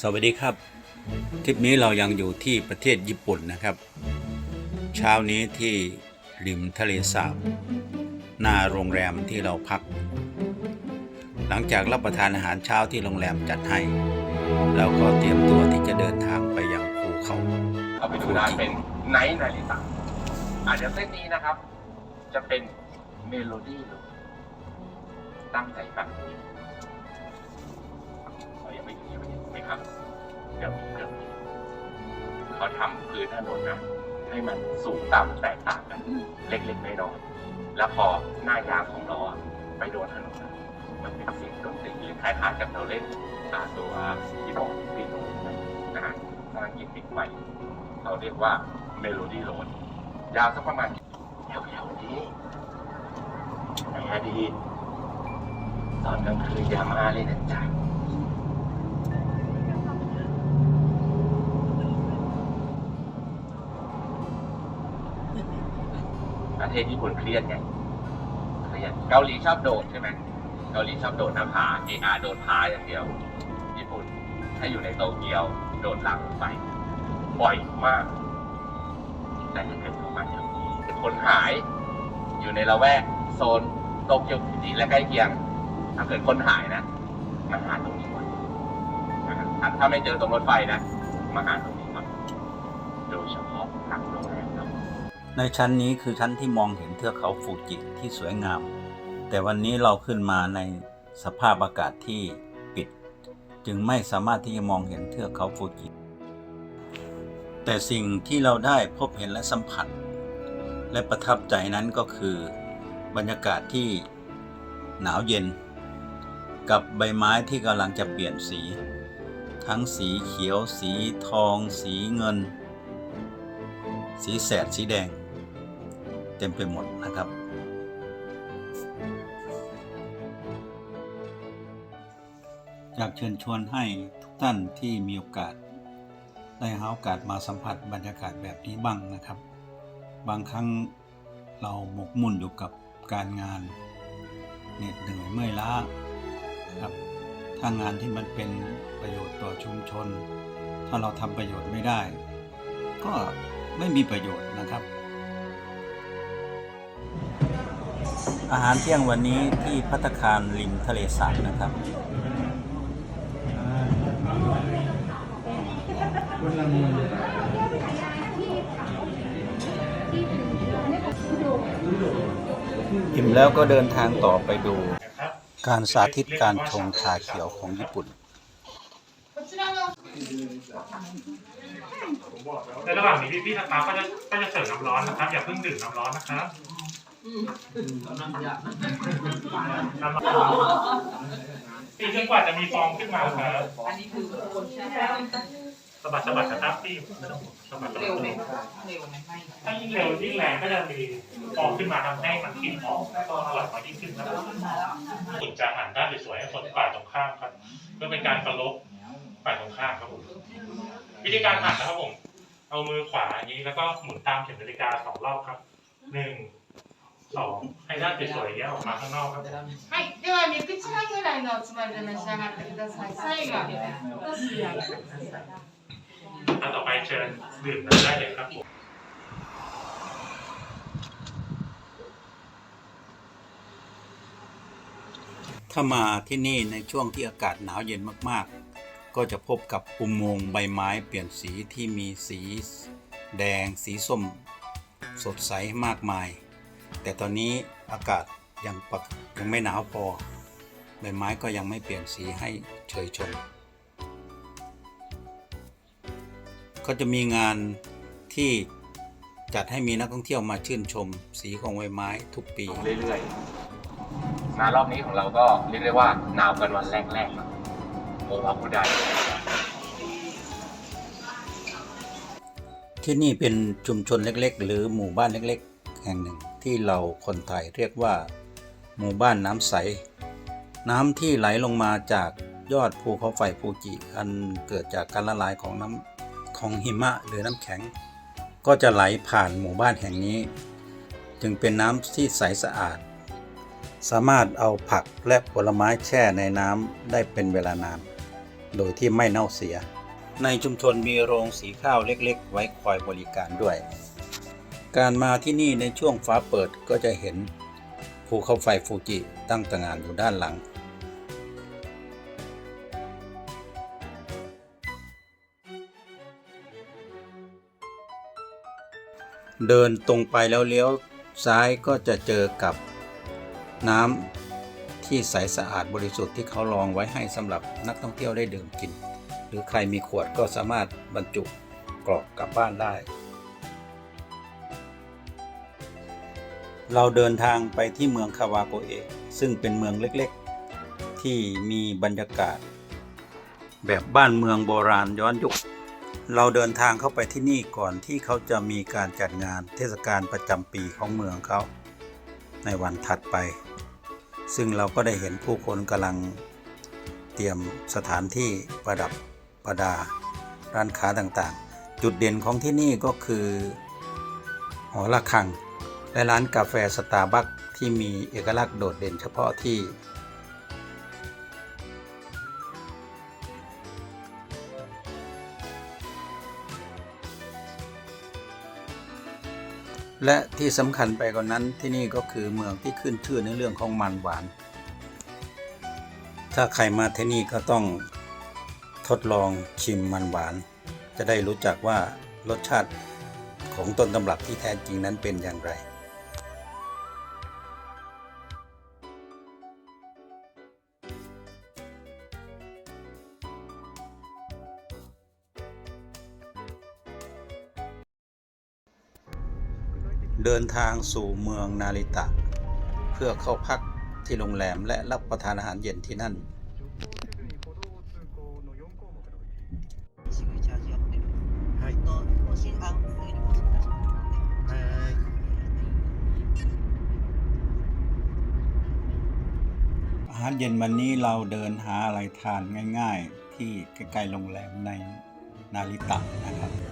สวัสดีครับ ทริปนี้เรายังอยู่ที่ประเทศญี่ปุ่นนะครับ เช้านี้ที่ริมทะเลสาบ หน้าโรงแรมที่เราพัก หลังจากรับประทานอาหารเช้าที่โรงแรมจัดให้ เราก็เตรียมตัวที่จะเดินทางไปยังภูเขาเอาไปดูได้เป็นไนท์นาริตะอาจจะเส้นนี้นะครับ จะเป็นเมโลดี้ตั้งใจฟัง เรายังไม่ถึงยังไม่ถึงไหมครับเดี๋ยวเดี๋ยวเขาทำพื้นถนนนะให้มันสูงต่ำแตกต่างกันเล็กๆน้อยๆแล้วพอหน้ายางของเราอะไปโดนถนนอะมันเป็นเสียงดนตรีหรือคล้ายๆกับเราเล่นอ่าตัวคีย์บอร์ดปีโนนะฮะสร้างกิมมิคใหม่เราเรียกว่าเมโลดี้โ a ดยาวสักประมาณแถวๆนี้แหมดี ตอนกลางคืนอย่ามาเลยนะจ๊ะ ศญี่ปุ่นเครียดไงเครียดเกาหลีชอบโดดใช่ไหมเกาหลีชอบโดดหน้าผาเออาโดดผาอย่างเดียว ญี่ปุ่นถ้าอยู่ในโตเกียว โดดหลังไปบ่อยมาก แต่ถ้าเกิดเขามาเป็นคนหาย อยู่ในละแวกโซนโตเกียวจิและใกล้เคียง ถ้าเกิดคนหายนะมาหาตรงนี้ก่อนถ้าไม่เจอตรงรถไฟนะมาหาตรงนี้ก่อนโดยเฉพาะทางโรงแรม ในชั้นนี้คือชั้นที่มองเห็นเทือกเขาฟูจิที่สวยงาม แต่วันนี้เราขึ้นมาในสภาพอากาศที่ปิด จึงไม่สามารถที่จะมองเห็นเทือกเขาฟูจิ แต่สิ่งที่เราได้พบเห็นและสัมผัส และประทับใจนั้นก็คือบรรยากาศที่หนาวเย็น กับใบไม้ที่กำลังจะเปลี่ยนสี ทั้งสีเขียว สีทอง สีเงิน สีแสดสีแดง เต็มไปหมดนะครับ อยากเชิญชวนให้ทุกท่านที่มีโอกาส ได้หาโอกาสมาสัมผัสบรรยากาศแบบนี้บ้างนะครับ บางครั้งเราหมกมุ่นอยู่กับการงานเหน็ดเหนื่อยเมื่อยล้าครับถ้างานที่มันเป็นประโยชน์ต่อชุมชน ถ้าเราทำประโยชน์ไม่ได้ ก็ไม่มีประโยชน์นะครับ อาหารเที่ยงวันนี้ที่พัตคารริมทะเลสาบนะครับ อิ่มแล้วก็เดินทางต่อไปดู การสาธิตการชงชาเขียวของญี่ปุ่น ในระหว่างนี้พี่ๆสตาฟก็จะก็จะเสิร์ฟน้ำร้อนนะครับ อย่าเพิ่งดื่มน้ำร้อนนะครับ น้ำร้อนตีจนกว่าจะมีฟองขึ้นมาครับอันนี้คือคนใช่ไหมสะบัดสะบัดนะครับพี่ไม่ต้องสะบัดสะบัเร็วไหมเร็วไหมไม่ถ้ายิ่งเร็วยิ่งแรงก็จะมีฟองขึ้นมาทำให้มันกินหอมแล้วก็อร่อยมากยิ่งขึ้นครับคุณจะหันด้านสวยๆให้คนฝ่ายตรงข้ามครับเพื่อเป็นการเคารพฝ่ายตรงข้ามครับผมวิธีการหันนะครับผมเอามือขวาอย่างนี้แล้วก็หมุนตามเข็มนาฬิกาสองรอบครับหนึ่ง สองให้ด้านสวยๆอย่างเงี้ยออกมาข้างนอกครับ はい、では3口半ぐらいのおつまみで召し上がってください。最後はおすり上げてください。 ถ้าต่อไปเชิญดื่มกันได้เลยครับผม ถ้ามาที่นี่ในช่วงที่อากาศหนาวเย็นมากๆ ก็จะพบกับอุโมงค์ใบไม้เปลี่ยนสีที่มีสีแดง สีส้ม สดใสมากมาย แต่ตอนนี้อากาศยังปกยังไม่หนาวพอใบไม้ก็ยังไม่เปลี่ยนสีให้เฉยชม ก็จะมีงานที่จัดให้มีนักท่องเที่ยวมาชื่นชม สีของใบไม้ทุกปี เรื่อยๆ มารอบนี้ของเราก็เรียกได้ว่าหนาวกันวันแรกๆเนอะโอวาคุไดที่นี่เป็นชุมชนเล็ก ๆ หรือหมู่บ้านเล็กๆ แห่งหนึ่งที่เราคนไทยเรียกว่า หมู่บ้านน้ำใส น้ำที่ไหลลงมาจากยอดภูเขาไฟฟูจิ อันเกิดจากการละลายของน้ำของหิมะหรือน้ำแข็ง ก็จะไหลผ่านหมู่บ้านแห่งนี้ จึงเป็นน้ำที่ใสสะอาด สามารถเอาผักและผลไม้แช่ในน้ำได้เป็นเวลานาน โดยที่ไม่เน่าเสีย ในชุมชนมีโรงสีข้าวเล็กๆ ไว้คอยบริการด้วย การมาที่นี่ในช่วงฟ้าเปิดก็จะเห็นภูเขาไฟฟูจิตั้งตระหงานอยู่ด้านหลัง เดินตรงไปแล้วเลี้ยวซ้ายก็จะเจอกับน้ำที่ใสสะอาดบริสุทธิ์ที่เขารองไว้ให้สำหรับนักท่องเที่ยวได้ดื่มกิน หรือใครมีขวดก็สามารถบรรจุกรอกกลับบ้านได้ เราเดินทางไปที่เมืองคาวาโกเอะซึ่งเป็นเมืองเล็กๆ ที่มีบรรยากาศ แบบบ้านเมืองโบราณย้อนยุค เราเดินทางเข้าไปที่นี่ก่อนที่เขาจะมีการจัดงานเทศกาลประจำปีของเมืองเขา ในวันถัดไป ซึ่งเราก็ได้เห็นผู้คนกำลังเตรียมสถานที่ประดับประดา ร้านค้าต่างๆ จุดเด่นของที่นี่ก็คือหอระฆัง และร้านกาแฟสตาร์บัคที่มีเอกลักษณ์โดดเด่นเฉพาะที่และที่สำคัญไปกว่านั้นที่นี่ก็คือเมืองที่ขึ้นชื่อในเรื่องของมันหวาน ถ้าใครมาที่นี่ก็ต้องทดลองชิมมันหวาน จะได้รู้จักว่ารสชาติของต้นตำรับที่แท้จริงนั้นเป็นอย่างไร เดินทางสู่เมืองนาริตะ เพื่อเข้าพักที่โรงแรมและรับประทานอาหารเย็นที่นั่น อาหารเย็นวันนี้เราเดินหาอะไรทานง่าย ๆ ที่ใกล้ๆโรงแรมในนาริตะนะครับ